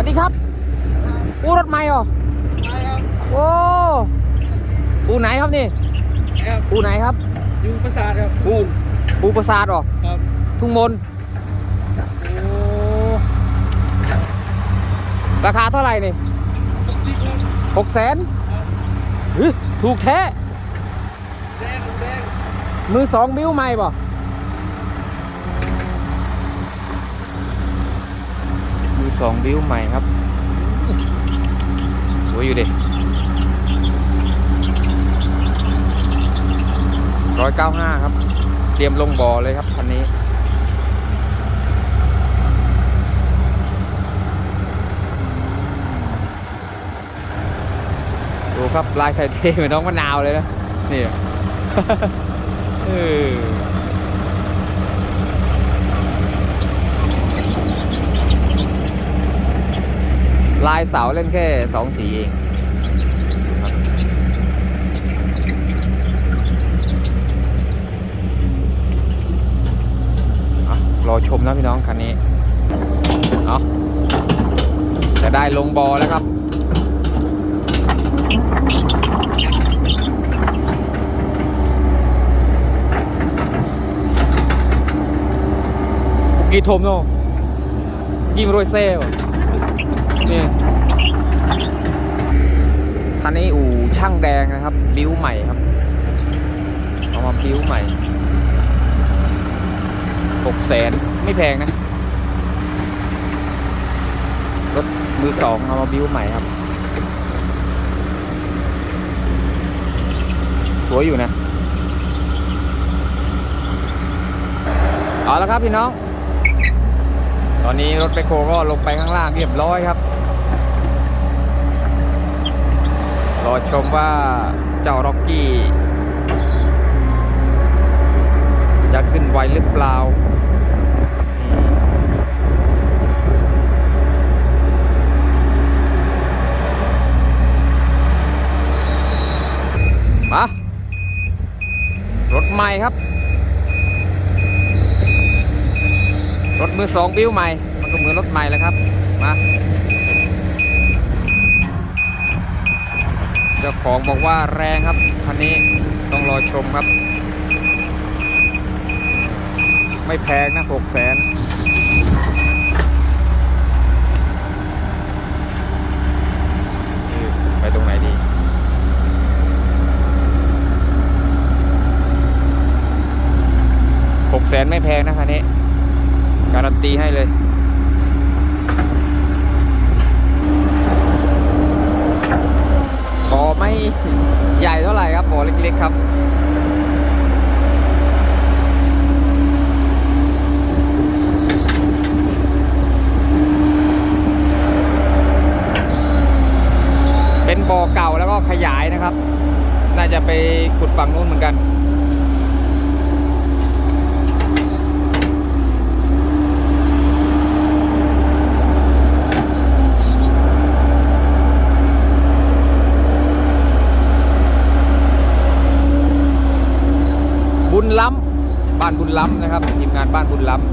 วัสดีครับอู้รถใหม่เหรอใช่ครับโอ้อูไหนครับนี่ครับอูไหนครับอยู่ประสาทครับอูอูประสาทเหรอครับทุ่งมนโอ้ราคาเท่าไหร่นี่หกสิบครับหกแสนถูกแท้แดงแดงมือสองบิ้วใหม่ป่ะมือ สองบิ้วใหม่ครับ สวยอยู่ดิร้อยเก้าห้าครับ เตรียมลงบ่อเลยครับคันนี้ดูครับลายไทยเทเหมือนน้องมะนาวเลยนะ นี่เออ ลายเสาเล่นแค่สองสีเองรอชมนะพี่น้องคันนี้ เอาจะได้ลงบอแล้วครับกี่ทมโน่ยิงโรยเซ่ นี่คันนี้อู่ช่างแดงนะครับ บิ้วใหม่ครับเอามาบิ้วใหม่หกแสนไม่แพงนะ รถมือสองเอามาบิ้วใหม่ครับ สวยอยู่นะ เอาละครับพี่น้อง ตอนนี้รถไปโคก็ลงไปข้างล่างเรียบร้อยครับ รอชมว่าเจ้าร็อกกี้ จะขึ้นไวหรือเปล่ามารถใหม่ครับ รถมือสองบิ้วใหม่ มันก็เหมือนรถใหม่แหล้วครับ มา เจ้าของบอกว่าแรงครับคันนี้ต้องรอชมครับ ไม่แพงนะหกแสนไปตรงไหนดีหกแสนไม่แพงนะคันนี้ การันตีให้เลย บ่อไม่ใหญ่เท่าไหร่ครับบ่อเล็กๆครับเป็นบ่อเก่าแล้วก็ขยายนะครับ น่าจะไปขุดฝั่งนู้นเหมือนกัน บุญล้ำบ้านบุญล้ำนะครับทีมงานบ้านบุญล้ำ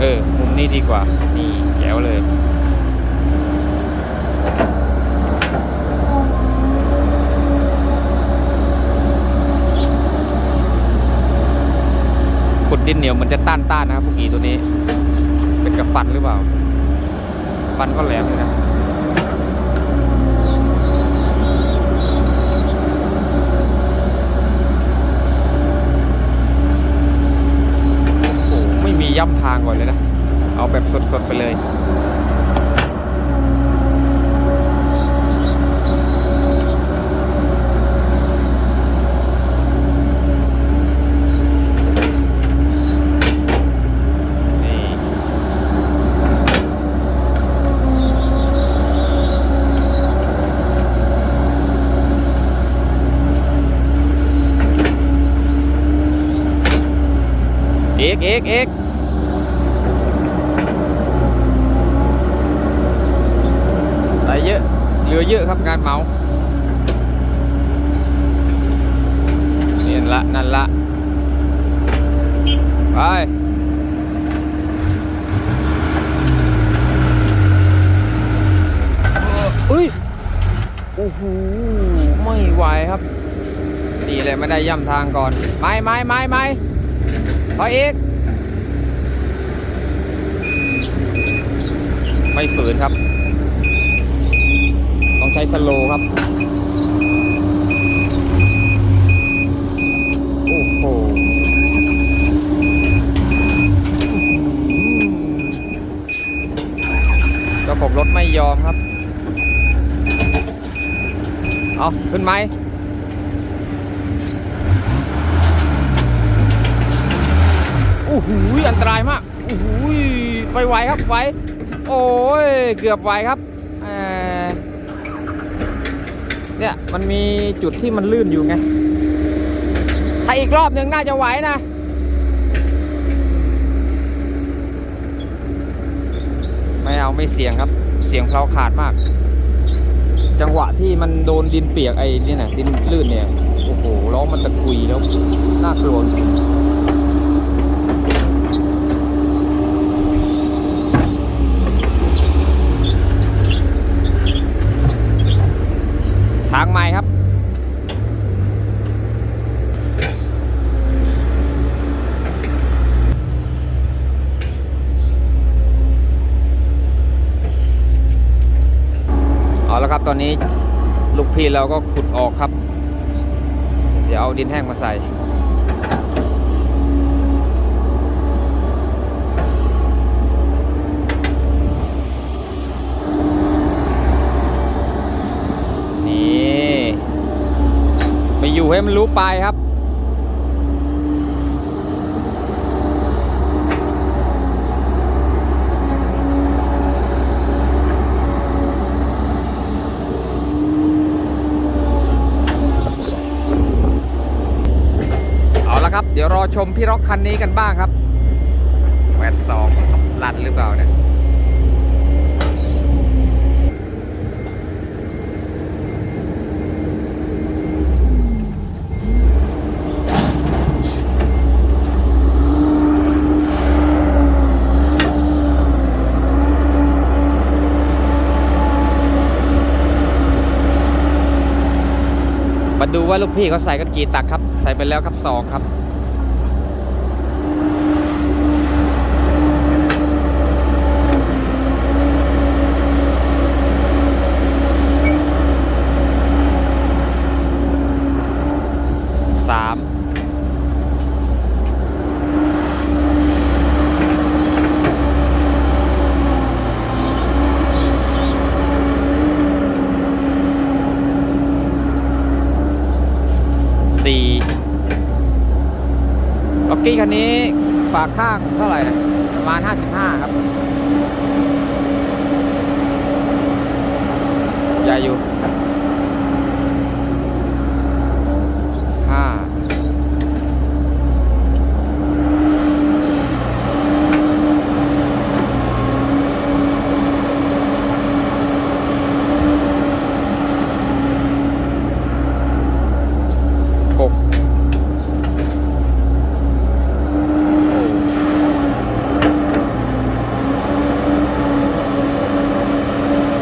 เออ มุมนี้ดีกว่า นี่แจ๋วเลย ขุดดินเหนียวมันจะต้านต้านๆนะครับพวกอีตัวนี้ ฟันหรือเปล่า ฟันก็แหลมเลยนะโอ้โหไม่มีย่ำทางก่อนเลยนะ เอาแบบสดๆไปเลย กเอกเอกใส่เยอะ เหลือเยอะครับงานเมาเนียนละนั่นละ ไปอุ้ย โอ้โห ไม่ไหวครับ ดีเลยไม่ได้ย่ำทางก่อน ไม่ไม่ไม่ไม่ไพออีก ไม่ฝืนครับ ต้องใช้สโลครับ โอ้โหเจ้าของรถไม่ยอมครับ เอาขึ้นไหมโอ้โหอันตรายมากโอ้โหไปไวครับไว โอ้ยเกือบไหวครับเนี่ยมันมีจุดที่มันลื่นอยู่ไง ถ้าอีกรอบหนึ่งน่าจะไหวนะไม่เอาไม่เสียงครับ เสียงเพลาขาดมาก จังหวะที่มันโดนดินเปียกไอ้นี่นะดินลื่นเนี่ย โอ้โหล้อมันตะกุยแล้ว น่ากลัวจริง ทางใหม่ครับ เอาแล้วครับตอนนี้ลูกพี่ เราก็ขุดออกครับ เดี๋ยวเอาดินแห้งมาใส่นี่ไปอยู่ให้มันรู้ปลายครับ เดี๋ ยวรอชมพี่ร็อกคันนี้กันบ้างครับแวดสองลันหรือเปล่าเนี่ยมาดูว่าลูกพี่เขาใส่กันกี่ตักครับ ใส่ไปแล้วครับสองครับ สาม สี่ล็อกกี้คันนี้ ฝากข้างเท่าไหร่ประมาณ 55 ครับ ใหญ่อยู่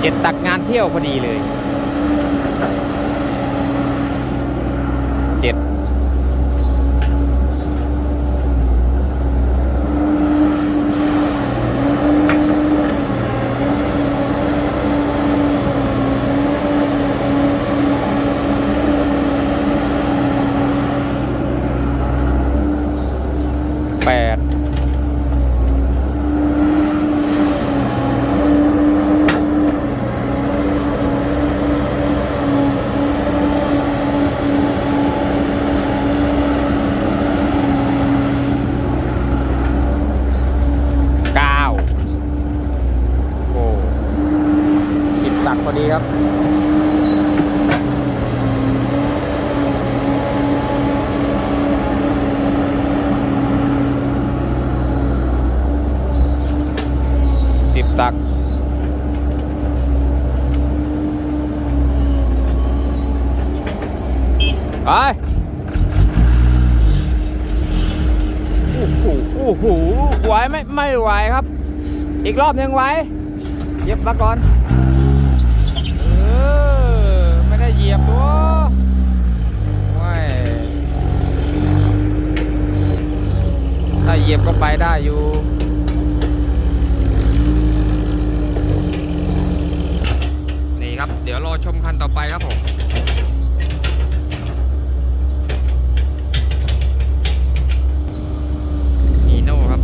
เจ็ดตักงานเที่ยวพอดีเลย เจ็ดแปด เก้าโอ้สิบตักพอดีครับ สิบตัก ไปโอ้โหโอ้โหไหวไหมไม่ไหวครับ อีกรอบหนึ่งไหวเหยียบมาก่อนเออไม่ได้เหยียบตัวว้ายถ้าเหยียบก็ไปได้อยู่นี่ครับ เดี๋ยวรอชมคันต่อไปครับผม ฮีโน่ครับ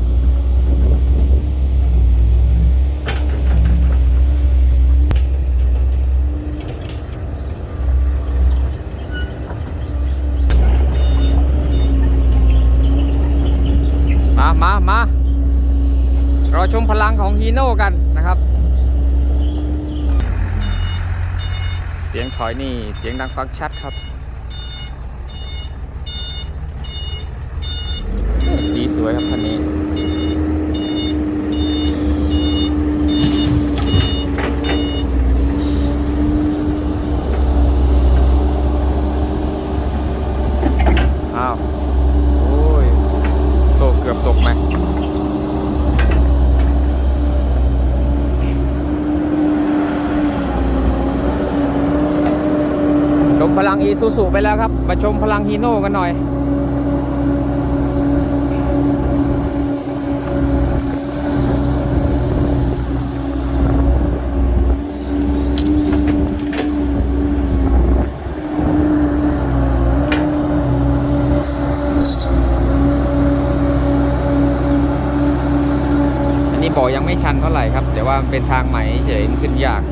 มา มา มา เรา ชมพลังของฮีโน่กันนะครับ เสียงถอยนี่เสียงดังฟังชัดครับ สีสวยครับคันนี้ อ้าว โอ้ยโตเกือบตกไหมชมพลังอี ซูซูไปแล้วครับมาชมพลังฮีโน่กันหน่อยอันนี้บอยังไม่ชันเท่าไหร่ครับ แต่ว่ามันเป็นทางใหม่เฉยขึ้นยาก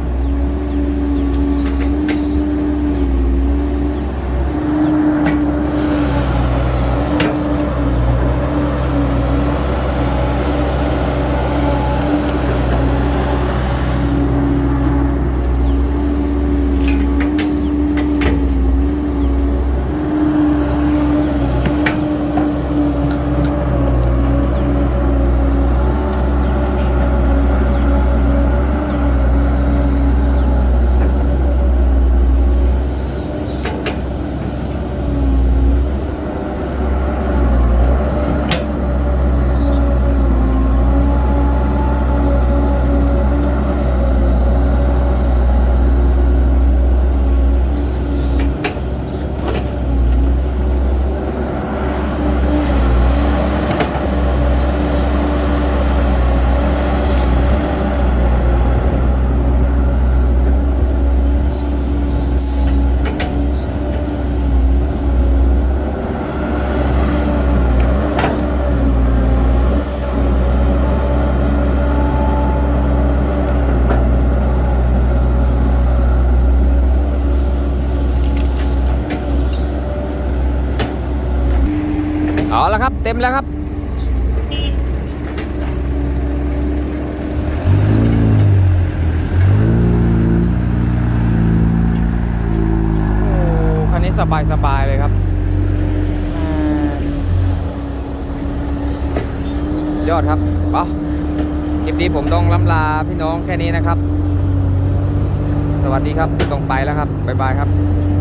เอาละครับ เต็มแล้วครับ โอ้คันนี้สบายสบายเลยครับอยอดครับอ๋อคลิปนี้ผมต้องล้ำลาพี่น้องแค่นี้นะครับ สวัสดีครับ ต้องไปแล้วครับ บ๊ายบายครับ